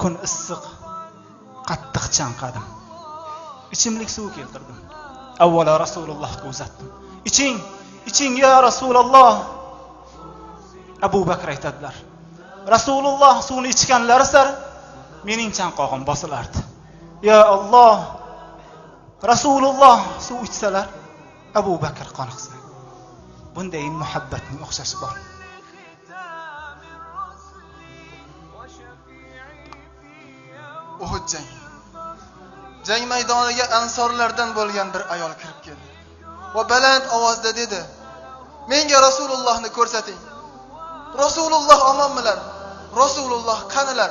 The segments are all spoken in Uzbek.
kun issiq qattiq chanqadim. Ichimlik suvi keltirdim. Avvalo rasulullohga uzatdim. Iching iching yo rasululloh. Abu bakr aytadilar rasululloh suvni ichganlari sari mening chanqog'im bosilardi. Yo olloh rasululloh suv ichsalar abu bakr qoniqsa. Bunday muhabbatning o'xshashi bor. Uhud jangi. Jang maydoniga ansorlardan bo'lgan bir ayol kirib keldi. Va baland ovozda dedi menga rasulullohni ko'rsating. Rasululloh omonmilar rasululloh qanilar?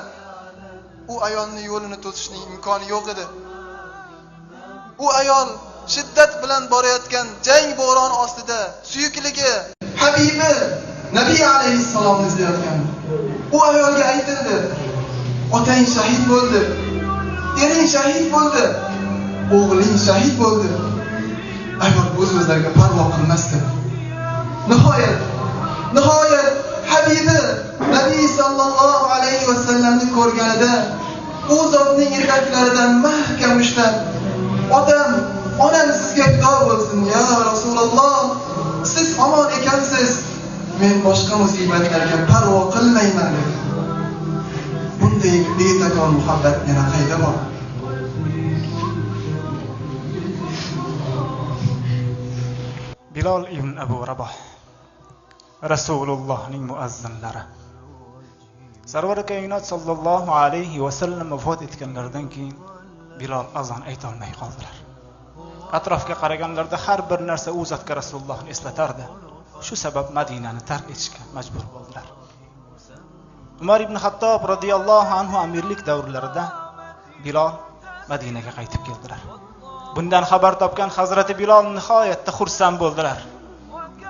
U ayolni yo'lini to'sishning imkoni yo'q edi. U ayol shiddat bilan borayotgan jang bo'roni ostida suyukligi habibi nabiy alayhissalomni izlayotgan u ayolga aytildi otang shahid bo'ldi. Ering shahid bo'ldi. O'g'ling shahid bo'ldi. Ayol o'z o'zlariga parvo qilmasdi nihoyat nihoyat habibi nabiy sollallohu alayhi vasallamni ko'rganida u zotning yetaklari bunday betakor muhabbat yana qayda bor bilol ibn abu raboh rasulullohning muazzinlari. Sarvari koinot sollallohu alayhi vasallam vafot etganlaridan keyin bilol azon aytolmay qoldilar. Atrofga qaraganlarida har bir narsa u zotga rasulullohni eslatardi. Shu sabab madinani tark etishga majbur bo'ldilar. Umar ibn hattob roziyallohu anhu amirlik davrlarida bilol madinaga qaytib keldilar. Bundan xabar topgan hazrati bilol nihoyatda xursand bo'ldilar.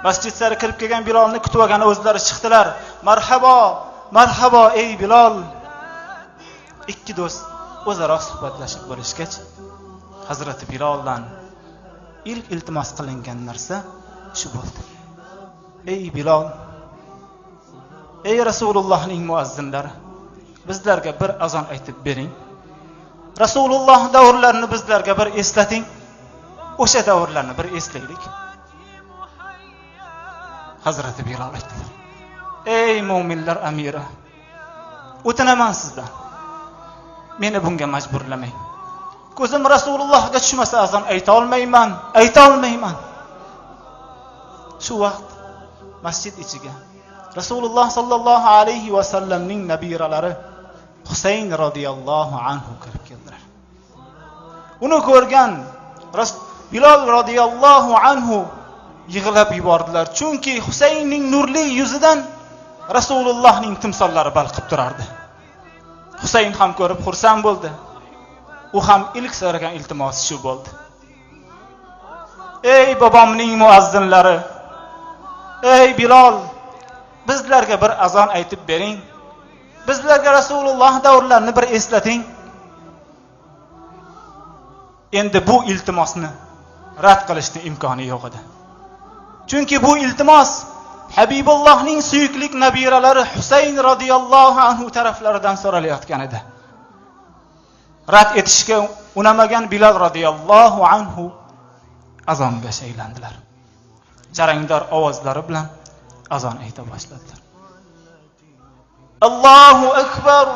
Masjid sari kirib kelgan bilolni kutib olgan o'zlari chiqdilar. Marhabo marhabo ey bilol! Ikki do'st o'zaro suhbatlashib bo'lishgach hazrati biloldan ilk iltimos qilingan narsa shu bo'ldi. Ey bilol ey rasulullohning muazzinlari bizlarga bir azon aytib bering. Rasululloh davrlarini bizlarga bir eslating o'sha davrlarni bir eslaylik. Hazrati bilol aytdilar ey mo'minlar amiri o'tinaman sizdan. Meni bunga majburlamang. Ko'zim rasulullohga tushmasa azon ayta olmayman ayta olmayman. Shu vaqt masjid ichiga rasululloh sollallohu alayhi vasallamning nabiralari husayn roziyallohu anhu kirib keldilar. Uni ko'rgan bilol roziyallohu anhu yig'lab yubordilar. Chunki husaynning nurli yuzidan rasulullohning timsollari balqib turardi. Husayn ham ko'rib xursand bo'ldi. U ham ilk so'ragan iltimosi shu bo'ldi. Ey bobomning muazzinlari! Ey bilol bizlarga bir azon aytib bering. Bizlarga rasululloh davrlarini bir eslating. Endi bu iltimosni rad qilishni imkoni yo'q edi. Chunki bu iltimos habibullohning suyuklik nabiralari husayn roziyallohu anhu taraflaridan so'ralayotgan edi. Rad etishga unamagan bilol roziyallohu anhu azonga shaylandilar. Jarangdor ovozlari bilan azon ayta boshladilar allohu akbar.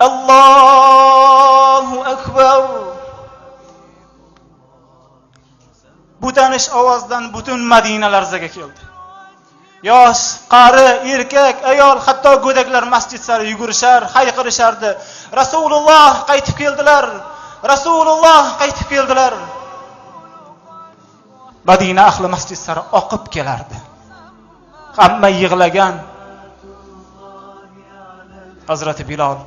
Allohu akbar. Bu tanish ovozdan butun madina larzaga keldi. Yosh qari erkak ayol hatto go'daklar masjid sari yugurishar hayqirishardi. Rasululloh qaytib keldilar. Rasululloh qaytib keldilar. Madina ahli masjid sari oqib kelardi hamma yig'lagan. Hazrati bilol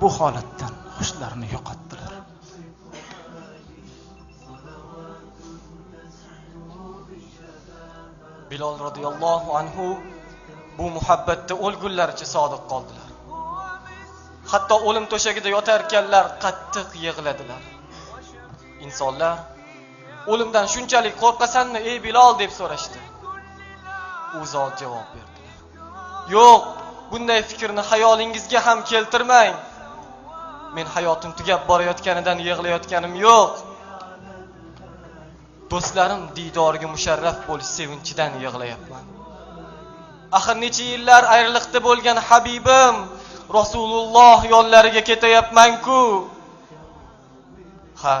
bu holatdan hushlarini yo'qotdilar. Bilol roziyallohu anhu bu muhabbatda o'lgunlaricha sodiq qoldilar. Hatto o'lim to'shagida yotarkanlar qattiq yig'ladilar. Insonlar o'limdan shunchalik qo'rqasanmi ey bilol deb so'rashdi. U zot javob berdilar yo'q bunday fikrni xayolingizga ham keltirmang. Men hayotim tugab borayotganidan yig'layotganim yo'q. Do'stlarim diydoriga musharraf bo'lish sevinchidan yig'layapman. Axir necha yillar ayriliqda bo'lgan habibim rasululloh yonlariga ketayapman-ku. Ha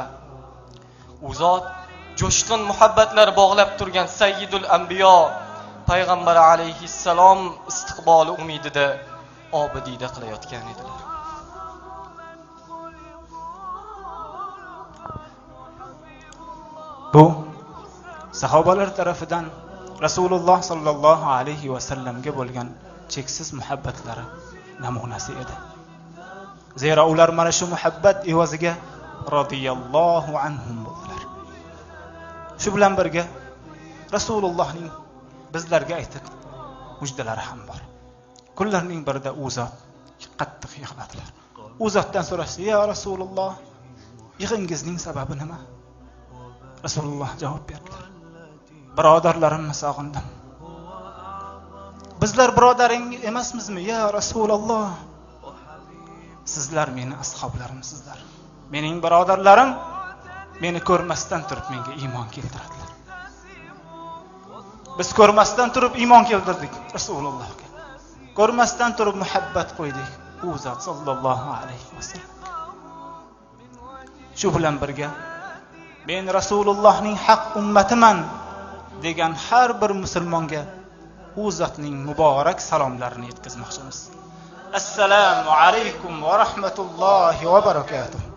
u zot jo'shqin muhabbatlar bog'lab turgan sayyidul ambiyo payg'ambar alayhissalom istiqboli umidida obidiyda qilayotgan edilar. Bu sahobalar tarafidan rasululloh sollallohu alayhi vasallamga bo'lgan cheksiz muhabbatlari namunasi edi. Zero ular mana shu muhabbat evaziga roziyallohu anhum bo'ldilar. Shu bilan birga rasulullohning bizlarga aytib mujdalari ham bor. Kunlarning birida u zot qattiq yig'ladilar. U zotdan so'rashdi yo rasululloh yig'ingizning sababi nima? Rasululloh javob berdilar birodarlarimni sog'indim. Bizlar birodaring emasmizmi yo rasululloh? Sizlar meni ashoblarimsizlar mening birodarlarim meni ko'rmasdan turib menga iymon keltiradilar. Biz ko'rmasdan turib iymon keltirdik rasulullohga. Ko'rmasdan turib muhabbat qo'ydik u zot sollallohu alayhi vasallam shu bilan birga men rasulullohning haq ummatiman degan har bir musulmonga u zotning muborak salomlarini yetkazmoqchimiz. Assalomu alaykum va rahmatullohi va barakatuh.